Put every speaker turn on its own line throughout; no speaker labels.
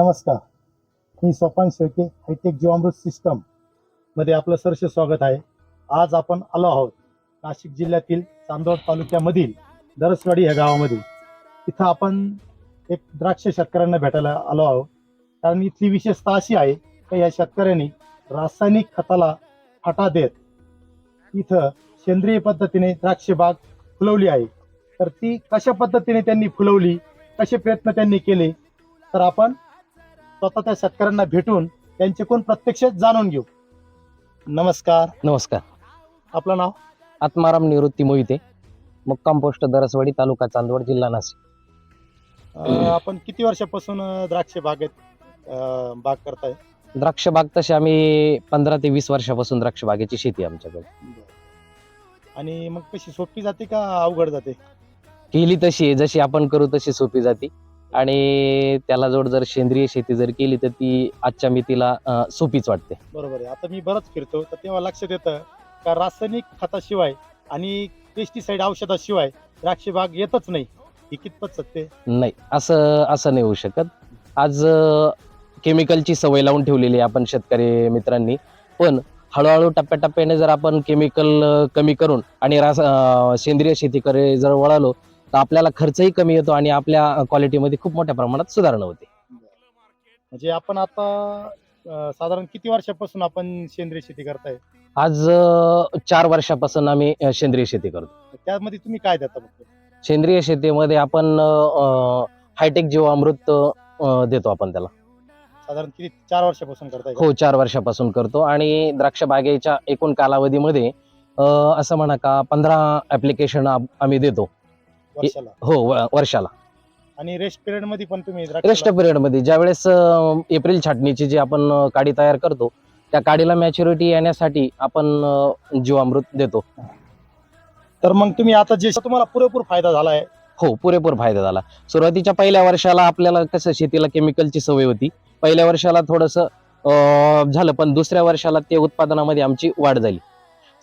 नमस्कार. मी सोपान शेळके हायटेक जीवामृत सिस्टममध्ये आपलं सरसे स्वागत आहे. आज आपण आलो आहोत नाशिक जिल्ह्यातील चांदोड तालुक्यामधील दरसवाडी या गावामध्ये. इथं आपण एक द्राक्ष शेतकऱ्यांना भेटायला आलो आहोत. कारण इथली विशेषता अशी आहे की या शेतकऱ्यांनी रासायनिक खताला फाटा देत इथं सेंद्रिय पद्धतीने द्राक्ष बाग फुलवली आहे. तर ती कशा पद्धतीने त्यांनी फुलवली कसे प्रयत्न त्यांनी केले तर आपण स्वतः त्या शेतकऱ्यांना भेटून त्यांच्याकडून प्रत्यक्ष जाणून घेऊ. नमस्कार.
नमस्कार.
आपलं नाव?
आत्माराम निवृत्ती मोहिते मुक्काम पोस्ट दरसवाडी तालुका चांदवड जिल्हा नाशिक.
अं, आपण किती वर्षापासून अं, द्राक्ष बागेत अं, बाग करताय?
द्राक्ष बाग तशी आम्ही पंधरा ते वीस वर्षापासून द्राक्ष बागेची शेती आहे आमच्याकडे.
आणि मग कशी सोपी जाते का अवघड जाते?
केली तशी आहे जशी आपण करू तशी सोपी जाते. आणि त्याला जोड जर सेंद्रिय शेती जर केली तर ती आजच्या मितीला अं, सोपीच वाटते.
बरोबर आहे. आता मी बरंच फिरतो तर तेव्हा लक्षात येतं का रासायनिक खताशिवाय आणि पेस्टिसाइड औषधाशिवाय द्राक्ष बाग येतच नाही. ही कितपत सत्य आहे?
नाही असं असं नाही होऊ शकत. आज केमिकलची सवय लावून ठेवलेली आहे आपण शेतकरी मित्रांनी. पण हळूहळू टप्प्याटप्प्याने जर आपण केमिकल कमी करून आणि रास अं, सेंद्रिय शेतीकडे जर वळालो तर आपल्याला खर्चही कमी येतो आणि आपल्या क्वालिटीमध्ये खूप मोठ्या प्रमाणात सुधारणा होते.
म्हणजे आपण आता अं, साधारण किती वर्षापासून आपण सेंद्रिय शेती करताय?
आज अं, चार वर्षापासून आम्ही अं, सेंद्रिय शेती करतो.
त्यामध्ये तुम्ही काय देता
सेंद्रिय शेतीमध्ये आपण हायटेक जीवामृत अं, देतो आपण त्याला.
साधारण किती चार वर्षापासून करताय का?
हो चार वर्षापासून करतो आणि द्राक्ष बागेच्या एकूण कालावधीमध्ये अं, असं म्हणा का पंधरा ऍप्लिकेशन आम्ही देतो.
वर्षाला.
हो व- वर्षाला.
आणि रेस्ट पिरियडमध्ये पण तुम्ही
रेस्ट
द्राक्षाला-
पिरियडमध्ये ज्यावेळेस अं, एप्रिल छाटणीची जी आपण अं, काडी तयार करतो त्या काडीला मॅच्युरिटी येण्यासाठी आपण अं, जीवामृत देतो.
तर मग तुम्ही आता जे तुम्हाला पुरेपूर फायदा झालाय.
हो पुरेपूर फायदा झाला. सुरुवातीच्या पहिल्या वर्षाला आपल्याला कसं शेतीला केमिकलची सवय होती. पहिल्या वर्षाला थोडंसं अं, झालं पण दुसऱ्या वर्षाला ते उत्पादनामध्ये आमची वाढ झाली.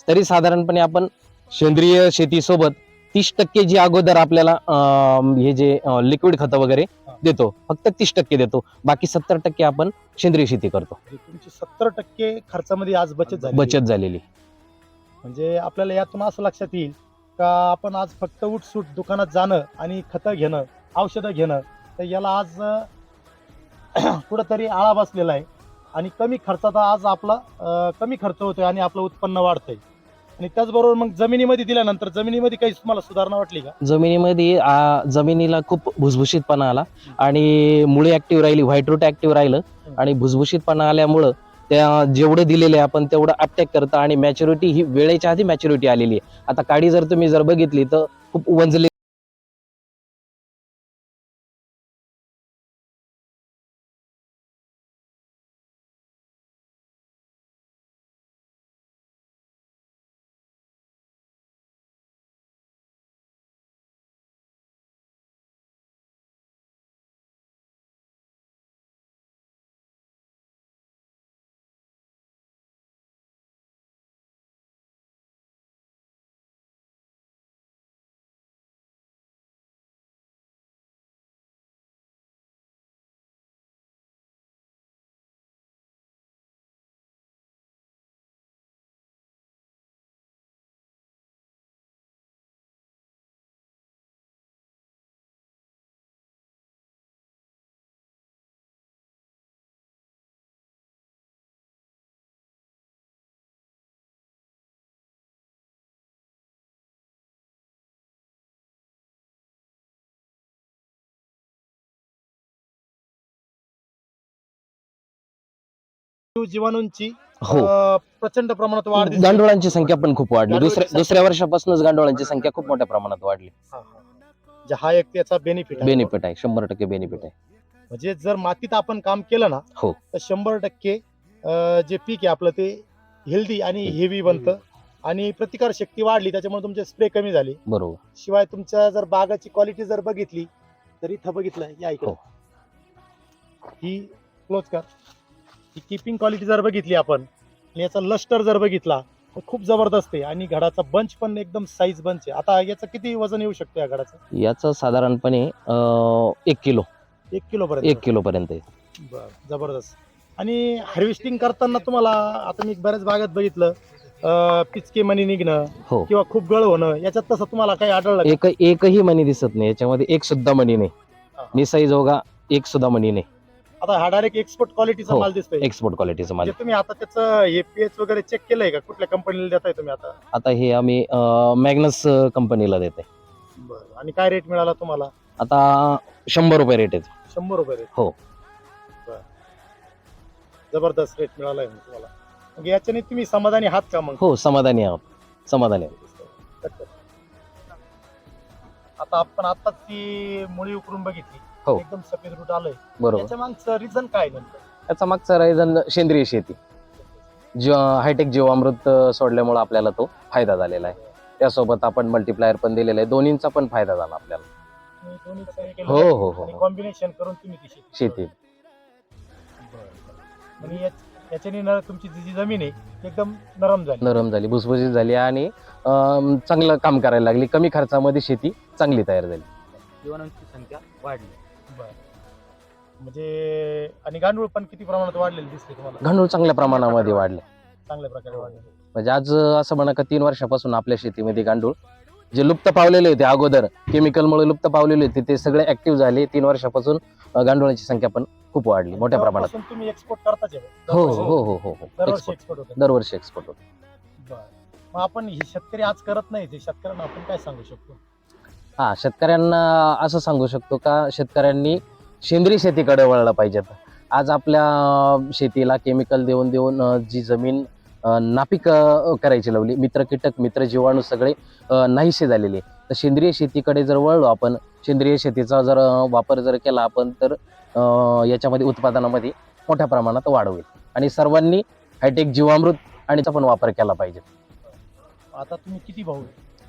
तरी साधारणपणे आपण सेंद्रिय शेतीसोबत तीस टक्के जी अगोदर आपल्याला हे जे लिक्विड खतं वगैरे देतो फक्त तीस टक्के देतो. बाकी सत्तर टक्के आपण सेंद्रिय शेती करतो.
म्हणजे तुमची सत्तर टक्के खर्चामध्ये आज बचत झाली
बचत झालेली.
म्हणजे आपल्याला यातून असं लक्षात येईल का आपण आज फक्त उठसूट दुकानात जाणं आणि खतं घेणं औषधं घेणं तर याला आज कुठंतरी आळा बसलेला आहे. आणि कमी खर्चात आज आपला कमी खर्च होतोय आणि आपलं उत्पन्न वाढतंय. आणि त्याचबरोबर मग जमिनीमध्ये दिल्यानंतर जमिनीमध्ये काही तुम्हाला सुधारणा वाटली का?
जमिनीमध्ये आ, जमिनीला खूप भुसभुशीतपणा आला आणि मुळे ऍक्टिव्ह राहिली व्हाईट रूट ऍक्टिव्ह राहिलं आणि भुसभुशीतपणा आल्यामुळं त्या जेवढे दिलेले आपण तेवढं अटॅक करतं आणि मॅच्युरिटी ही वेळेच्या आधी मॅच्युरिटी आलेली आहे. आता काडी जर तुम्ही जर बघितली तर खूप वंजली
जीवाणूंची
हो.
अं, प्रचंड प्रमाणात वाढ दिसते.
गांडोळांची संख्या पण खूप वाढली.
गांडोळांची
दुसऱ्या
संख्या-
दुसऱ्या वर्षापासूनच गांडोळांची संख्या खूप मोठ्या प्रमाणात वाढली.
हा, हा. म्हणजे हा एक त्याचा बेनिफिट
बेनिफिट आहे. शंभर टक्के बेनिफिट आहे.
म्हणजे जर मातीत आपण काम केलं ना
हो.
तर शंभर टक्के अं, जे पीक आहे आपलं ते हेल्दी आणि हेवी बनतं. आणि प्रतिकार शक्ती वाढली त्याच्यामुळे तुमचे स्प्रे कमी झाले.
बरोबर.
शिवाय तुमच्या जर बागाची क्वालिटी जर बघितली तर इथं बघितलं या इकडे.
हो.
ही क्लोज कर. ही किपिंग क्वालिटी जर बघितली आपण आणि याचा लस्टर जर बघितला तर खूप जबरदस्त आहे. आणि घडाचा बंच पण एकदम साईज बंच आहे. आता याचं किती वजन येऊ शकतं या घडाचं?
याचं साधारणपणे अं, एक किलो.
एक किलो
एक
पर्यंत
किलो पर्यंत
बर जबरदस्त. आणि हार्वेस्टिंग करताना तुम्हाला आता मी बऱ्याच भागात बघितलं अं, पिचके मणी निघणं
हो.
किंवा खूप गळ होणं याच्यात तसं तुम्हाला काही आढळलं का?
एक एकही मणी दिसत नाही. याच्यामध्ये एक सुद्धा मणी नाही.
हा.
निसाई जोगा एक सुद्धा मणी नाही.
आता हा डायरेक्ट एक्सपोर्ट क्वालिटीचा
हो,
माल दिसतोय.
एक्सपोर्ट क्वालिटीचं माल.
म्हणजे तुम्ही आता त्याचं हे पीएच वगैरे चेक केलंय का? कुठल्या कंपनीला देताय तुम्ही आता?
आता हे आम्ही मॅग्नस कंपनीला देत
बरं. आणि काय रेट मिळाला तुम्हाला?
आता शंभर रुपये रेट आहे
शंभर रुपये रेट
हो.
बरं. जबरदस्त रेट मिळालाय मग तुम्हाला. मग याच्याने तुम्ही समाधानी आहात का मग?
हो समाधानी आहोत. समाधानी आहोत.
आता आपण आता ती मुळी उकरून बघितली.
हो.
एकदम सफेद रूट आलंय.
बरोबर.
याच्या मागचं रिझन काय नेमकं?
त्याचा मागचा रायझन सेंद्रिय शेती. जीव हायटेक जीवामृत अं, सोडल्यामुळे आपल्याला तो फायदा झालेला आहे. त्यासोबत आपण मल्टीप्लायर पण दिलेला आहे. दोन्हींचा पण फायदा झाला आपल्याला.
तुम्ही दोन्हीचं हे केलं.
हो हो हो
आणि. कॉम्बिनेशन करून तुम्ही ती शेती
शेती.
बरं, बरं. आणि याच- याच्याने ना तुमची जी जी जमीन आहे ती एकदम नरम झाली.
नरम झाली भुसभुशीत झाली आणि अं, चांगलं काम करायला लागली. कमी खर्चामध्ये शेती चांगली तयार झाली.
जीवाणूंची संख्या वाढली.
म्हणजे आणि गांडूळ पण किती प्रमाणात वाढलेले दिसले तुम्हाला?
गांडूळ चांगल्या प्रमाणामध्ये वाढले.
चांगल्या प्रकारे वाढले.
म्हणजे आज असं म्हणा का तीन वर्षापासून आपल्या शेतीमध्ये गांडूळ. जे लुप्त पावलेले होते अगोदर केमिकलमुळे लुप्त पावलेले होते ते सगळे ऍक्टिव्ह झाले. तीन वर्षापासून गांडुळाची संख्या पण खूप वाढली मोठ्या प्रमाणात.
तुम्ही एक्सपोर्ट करताच आहे. बा?
हो
दरवर्षी-
हो हो हो. हो
दरवर्षी
एक्सपोर्ट
एक्सपोर्ट होतं.
दरवर्षी एक्सपोर्ट होतो.
बरं. मग आपण हे शेतकरी आज करत नाही ते शेतकऱ्यांना आपण काय सांगू शकतो?
हा शेतकऱ्यांना असं सांगू शकतो का? शेतकऱ्यांनी सेंद्रिय शेतीकडे वळलं पाहिजेत आज आपल्या शेतीला केमिकल देऊन देऊन जी जमीन नापीक करायची लावली मित्र कीटक मित्र जीवाणू सगळे नाहीसे झालेले तर सेंद्रिय शेतीकडे जर वळलो आपण सेंद्रिय शेतीचा जर वापर जर केला आपण तर याच्यामध्ये उत्पादनामध्ये मोठ्या प्रमाणात वाढ होईल आणि सर्वांनी हायटेक जीवामृत आणि पण वापर केला पाहिजे
आता तुम्ही किती भाऊ?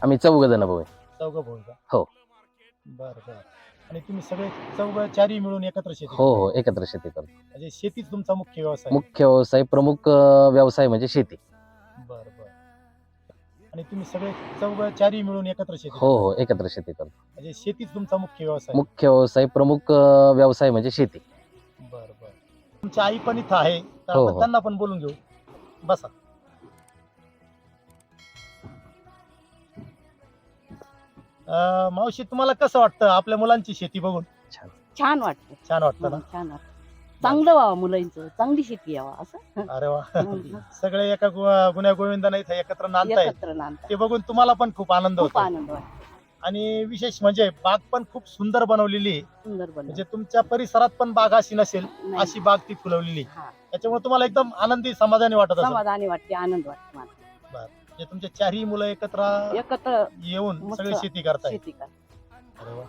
आम्ही चौघ जण भाऊ आहे.
चौघ भाऊ
हो.
बरं बरं आणि तुम्ही सगळे चौघ चारही मिळून एकत्र शेती
हो? हो एकत्र शेती करतो.
म्हणजे शेतीच तुमचा मुख्य व्यवसाय.
मुख्य व्यवसाय प्रमुख अं, व्यवसाय म्हणजे शेती.
बरं बरं. आणि तुम्ही सगळे चौघ चारही मिळून एकत्र शेती
हो
करता?
हो एकत्र शेती करतो.
म्हणजे शेतीच तुमचा मुख्य व्यवसाय.
मुख्य व्यवसाय प्रमुख अं, व्यवसाय म्हणजे शेती.
बरं बरं. तुमची आई पण इथं आहे. तर
हो,
आपण
हो.
त्यांना पण बोलून घेऊ. बसा. अं, मावशी तुम्हाला कसं वाटतं आपल्या मुलांची शेती बघून?
छान. वाटतं.
छान वाटतं ना?
हं, छान वाटतं. चांगलं व्हावं मुलांचं चांगली शेती यावं असं.
अरे वा.
हं,
सगळे एका गु- गुण्या गोविंदाने इथं एकत्र नांदताय
एकत्र नांदतात
ते बघून तुम्हाला पण खूप आनंद
खूप
होतो.
आनंद वाटतो.
आणि विशेष म्हणजे बाग पण खूप सुंदर बनवलेली आहे.
सुंदर
म्हणजे तुमच्या परिसरात पण बाग अशी नसेल. अशी बाग ती फुलवलेली आहे.
हा,
त्याच्यामुळे तुम्हाला एकदम आनंदी समाधानी वाटत असेल.
समाधानी वाटते आनंद वाटतो मला.
म्हणजे तुमचे चारही मुलं एकत्र
एकत्र
येऊन
मस्त
सगळी शेती करताय.
शेती कर
अरे वा.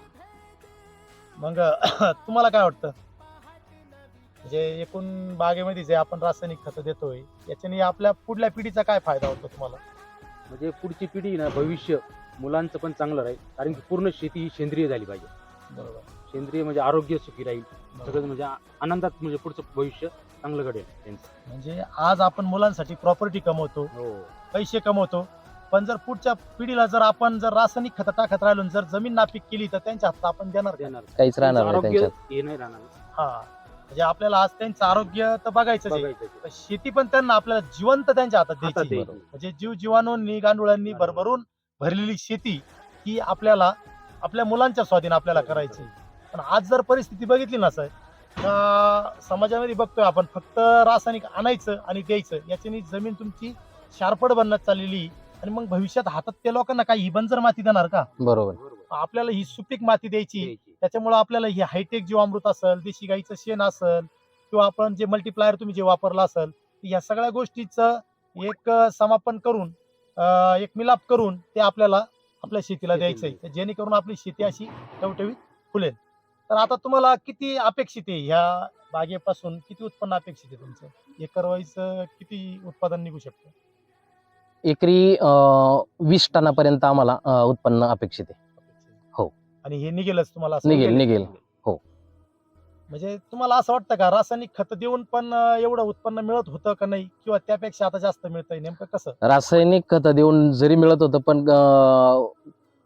मग तुम्हाला काय वाटतं? म्हणजे एकूण बागेमध्ये जे आपण रासायनिक खतं देतोय याच्याने आपल्या पुढल्या पिढीचा काय फायदा होतो तुम्हाला?
म्हणजे पुढची पिढी ना भविष्य मुलांचं पण चांगलं राहील. कारण की पूर्ण शेती ही सेंद्रिय झाली पाहिजे.
बरोबर.
सेंद्रिय म्हणजे आरोग्य सुखी राहील. सगळं म्हणजे आ- आनंदात म्हणजे पुढचं भविष्य चांगलं घडेल त्यांचं.
म्हणजे आज आपण मुलांसाठी प्रॉपर्टी कमवतो.
हो.
पैसे कमवतो. पण जर पुढच्या पिढीला जर आपण जर रासायनिक खतं टाकत राहिलो आणि जर जमीन नापीक केली तर त्यांच्या हातात आपण देणार का?
देणार.
काहीच राहणार नाही
आरोग्य
त्यांच्यात.
हे नाही राहणार.
हा. म्हणजे आपल्याला आज त्यांचं आरोग्य तर बघायचं
बघायचं ते.
पण शेती पण त्यांना आपल्याला जिवंत त्यांच्या हातात
हातात
द्यायची. म्हणजे जीव जीवाणूंनी गांडुळांनी भरभरून भरलेली शेती ही आपल्याला आपल्या मुलांच्या स्वाधीन आपल्याला करायची पण आज जर परिस्थिती बघितली ना सर समाजामध्ये बघतोय आपण फक्त रासायनिक आणायचं आणि द्यायचं. याच्याने जमीन तुमची शारपड बनत चाललेली आणि मग भविष्यात हातात त्या लोकांना काही ही बंजर माती देणार का?
बरोबर.
आपल्याला ही सुपीक माती द्यायची.
द्यायची.
त्याच्यामुळे आपल्याला ही हायटेक जीवामृत असेल देशी गाईचं शेण असेल किंवा आपण जे मल्टीप्लायर तुम्ही जे वापरलं असेल या सगळ्या गोष्टीचं एक समापन करून अं, एक मिलाप करून ते आपल्याला आपल्या शेतीला
शेतीला
द्यायचंय. जेणेकरून आपली शेती अशी टवटवीत फुलेल. तर आता तुम्हाला किती अपेक्षित आहे? ह्या बागेपासून किती उत्पन्न अपेक्षित आहे तुमचं? एकर वाईज किती उत्पादन निघू शकतं?
एकरी वीस टनापर्यंत आम्हाला उत्पन्न अपेक्षित आहे. हो.
आणि हे निघेलच तुम्हाला असं
निघेल निघेल.
म्हणजे तुम्हाला असं वाटतं का रासायनिक खत देऊन पण अं, एवढं उत्पन्न मिळत होतं का नाही? किंवा त्यापेक्षा आता जास्त मिळतंय नेमकं कसं?
रासायनिक खत देऊन जरी मिळत होतं पण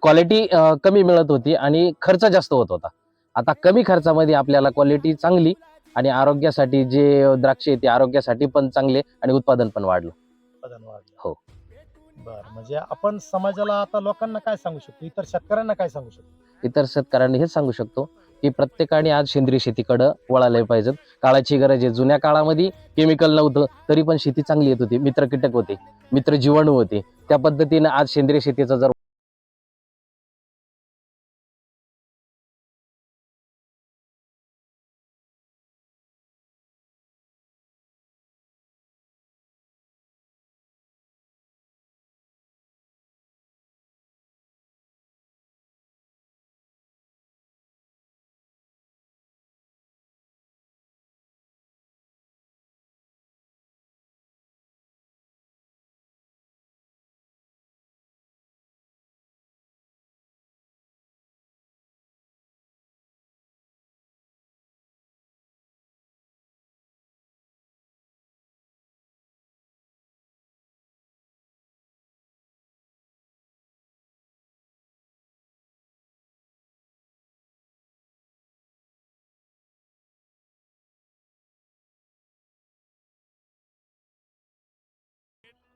क्वालिटी कमी मिळत होती आणि खर्च जास्त होत होता. आता कमी खर्चामध्ये आपल्याला क्वालिटी चांगली आणि आरोग्यासाठी जे द्राक्ष आहे ते आरोग्यासाठी पण चांगले आणि उत्पादन पण वाढलं.
उत्पादन वाढलं.
हो.
बर म्हणजे आपण समाजाला आता लोकांना काय सांगू शकतो? इतर शेतकऱ्यांना काय सांगू शकतो?
इतर शेतकऱ्यांनी हेच सांगू शकतो की प्रत्येकाने आज सेंद्रिय शेतीकडे वळायला पाहिजेत. काळाची गरज आहे. जुन्या काळामध्ये केमिकल नव्हतं तरी पण शेती चांगली येत होती. मित्र कीटक होते मित्र जीवाणू होते. त्या पद्धतीने आज सेंद्रिय शेतीचा जर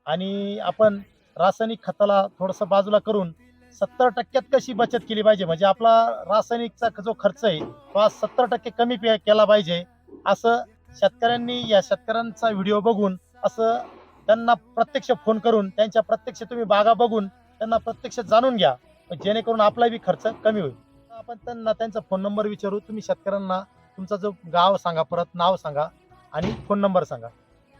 आणि आपण रासायनिक खताला थोडस बाजूला करून सत्तर टक्क्यात कशी बचत केली पाहिजे? म्हणजे आपला रासायनिकचा जो खर्च आहे तो आज सत्तर टक्के कमी केला पाहिजे. असं शेतकऱ्यांनी या शेतकऱ्यांचा व्हिडिओ बघून असं त्यांना प्रत्यक्ष फोन करून त्यांच्या प्रत्यक्ष तुम्ही बागा बघून त्यांना प्रत्यक्ष जाणून घ्या. जेणेकरून आपला बी खर्च कमी होईल. आपण त्यांना त्यांचा फोन नंबर विचारू. तुम्ही शेतकऱ्यांना तुमचा जो गाव सांगा परत नाव सांगा आणि फोन नंबर सांगा.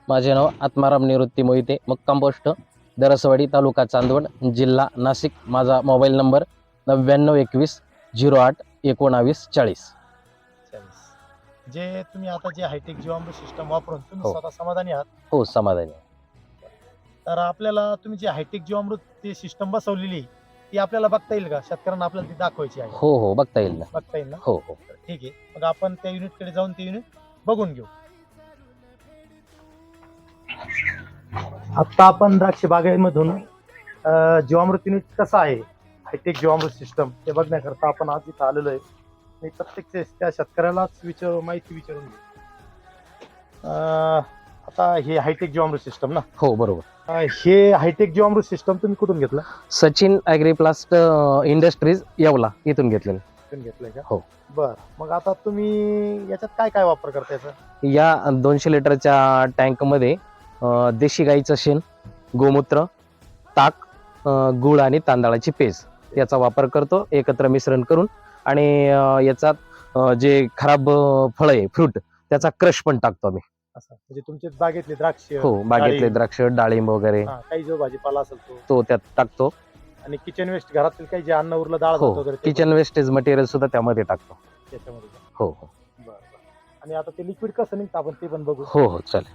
माझे नाव आत्माराम निवृत्ती मोहिते मुक्काम पोस्ट दरसवाडी तालुका चांदवड जिल्हा नाशिक. माझा मोबाईल नंबर नव्याण्णव एकवीस झिरो आठ एकोणावीस चाळीस.
चाळीस. जे तुम्ही आता जे हायटेक जीवामृत सिस्टम वापरून तुम्ही
हो.
स्वतः समाधानी आहात?
हो समाधानी
तर आपल्याला तुम्ही जे हायटेक जीवामृत ती सिस्टम बसवलेली ती आपल्याला बघता येईल का? शेतकऱ्यांना आपल्याला ती दाखवायची आहे.
हो हो बघता येईल ना.
बघता येईल ना?
हो हो.
ठीक आहे. मग आपण त्या युनिटकडे जाऊन ते युनिट बघून घेऊ. आता आपण द्राक्ष बागेमधून जीवामृत युनिट कसं आहे हायटेक जीवामृत सिस्टम ते बघण्याकरता आपण आज इथं आलेलो आहे. मी प्रत्यक्ष त्या शेतकऱ्यालाच विचार माहिती विचारून घेऊ. आता हे हायटेक जीवामृत सिस्टम ना?
हो बरोबर.
हे हायटेक जीवामृत सिस्टम तुम्ही कुठून घेतलं?
सचिन ॲग्रीप्लास्ट इंडस्ट्रीज येवला इथून घेतलेलं.
घेतलंय का?
हो.
बर. मग आता तुम्ही याच्यात काय काय वापर करता याचा
या दोनशे लिटरच्या टँकमध्ये अं, देशी गाईचं शेण गोमूत्र ताक गुळ आणि तांदळाची पेज याचा वापर करतो एकत्र मिश्रण करून आणि अं, जे खराब फळ आहे फ्रूट त्याचा क्रश पण टाकतो आम्ही.
असं म्हणजे तुमच्या बागेतले द्राक्ष
हो बागेतले. द्राक्ष डाळिंब वगैरे.
हा, काही जो भाजीपाला असेल तो.
तो त्यात टाकतो.
आणि किचन वेस्ट घरातील काही जे अन्न उरलं डाळ
हो
भात वगैरे ते
किचन वेस्टेज मटेरियल सुद्धा त्यामध्ये टाकतो.
त्याच्यामध्ये
हो हो.
बरं बरं. आणि आता ते लिक्विड कसं निघतं आपण ते पण बघू.
हो हो चालेल.